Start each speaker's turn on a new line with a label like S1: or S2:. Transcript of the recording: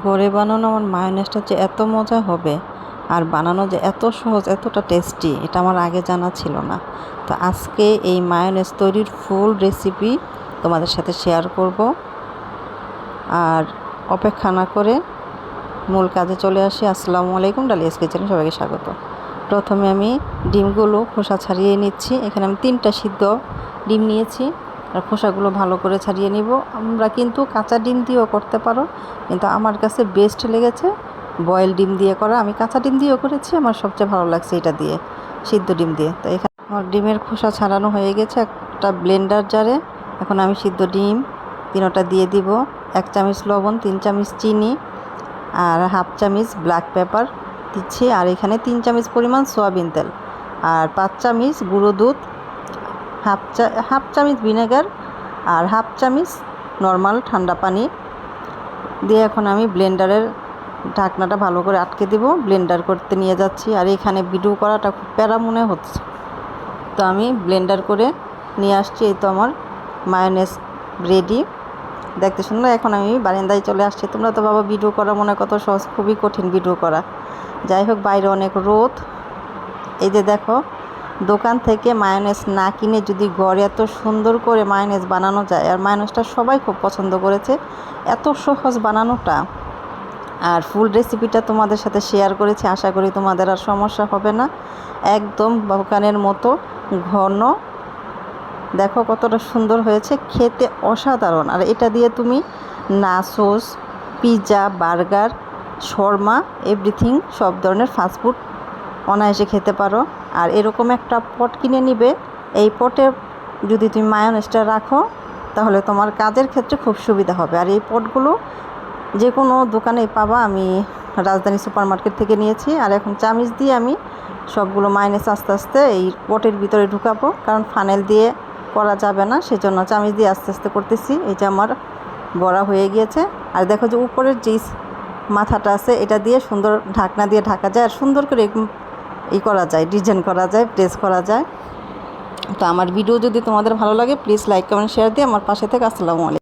S1: ঘরে বানানো আমার মায়োনেজটা যে এত মজা হবে আর বানানো যে এত সহজ, এতটা টেস্টি এটা আমার আগে জানা ছিল না। তো আজকে এই মায়োনেজ তৈরির ফুল রেসিপি তোমাদের সাথে শেয়ার করব। আর অপেক্ষা না করে মূল কাজে চলে আসি। আসসালামু আলাইকুম ডালিয়াস কিচেনে সবাইকে স্বাগত। প্রথমে আমি ডিমগুলো খোসা ছাড়িয়ে নিচ্ছি। এখানে আমি তিনটা সিদ্ধ ডিম নিয়েছি। আর খোসাগুলো ভালো করে ছাড়িয়ে নিব। আমরা কিন্তু কাঁচা ডিম দিয়েও করতে পারো, কিন্তু আমার কাছে বেস্ট লেগেছে বয়েল ডিম দিয়ে করা। আমি কাঁচা ডিম দিয়েও করেছি, আমার সবচেয়ে ভালো লাগছে এটা দিয়ে, সিদ্ধ ডিম দিয়ে। তো এখানে আমার ডিমের খোসা ছাড়ানো হয়ে গেছে একটা ব্লেন্ডার জারে এখন আমি সিদ্ধ ডিম তিনোটা দিয়ে দিব, এক চামচ লবণ, তিন চামচ চিনি আর হাফ চামচ ব্ল্যাক পেপার দিচ্ছি। আর এখানে তিন চামচ পরিমাণ সয়াবিন তেল। আর পাঁচ চামচ গুঁড়ো দুধ হাফ চা, হাফ চামচ ভিনেগার আর হাফ চামচ নর্মাল ঠান্ডা পানি। দিয়ে এখন আমি ব্লেন্ডারের ঢাকনাটা ভালো করে আটকে দেবো, ব্লেন্ডার করতে নিয়ে যাচ্ছি। আর এখানে ভিডিও করাটা খুব প্যারা মনে হচ্ছে। তো আমি ব্লেন্ডার করে নিয়ে আসছি, এই তো আমার মায়োনেস রেডি দেখতে সুন্দর, এখন আমি বারান্দায় চলে আসছি। তোমরা তো বাবা ভিডিও করা মনে কত সহজ, খুবই কঠিন ভিডিও করা। যাই হোক, বাইরে অনেক রোদ। এই যে দেখো দোকান থেকে মায়োনেজ না কিনে যদি ঘরে এত সুন্দর করে মায়োনেজ বানানো যায়, আর মায়োনেজটা সবাই খুব পছন্দ করেছে, এত সহজ বানানোটা। আর ফুল রেসিপিটা তোমাদের সাথে শেয়ার করেছি, আশা করি তোমাদের আর সমস্যা হবে না। একদম দোকানের মতো ঘন। দেখো কতটা সুন্দর হয়েছে, খেতে অসাধারণ। আর এটা দিয়ে তুমি nachos pizza burger, Sharma, everything, সব ধরনের ফাস্টফুড অনায়াসে খেতে পারো। আর এরকম একটা পট কিনে নিবে। এই পটে যদি তুমি মায়োনেজটা রাখো, তাহলে তোমার কাজের ক্ষেত্রে খুব সুবিধা হবে। আর এই পটগুলো যে কোনো দোকানেই পাবা। আমি রাজধানী সুপার মার্কেট থেকে নিয়েছি। আর এখন চামিচ দিয়ে আমি সবগুলো মাইনেস আস্তে আস্তে এই পটের ভিতরে ঢুকাবো। কারণ ফানেল দিয়ে করা যাবে না। সেজন্য চামিচ দিয়ে আস্তে আস্তে করতেছি। এই যে আমার বড়া হয়ে গিয়েছে। আর দেখো যে উপরের যে মাথাটা আছে, এটা দিয়ে সুন্দর ঢাকনা দিয়ে ঢাকা যায়। আর সুন্দর করে ই করা যায় ডিজাইন করা যায় প্রেস করা যায়। তো আমার ভিডিও যদি তোমাদের ভালো লাগে প্লিজ লাইক কমেন্ট শেয়ার দিয়ে আমার পাশে থেকে আসসালামু আলাইকুম।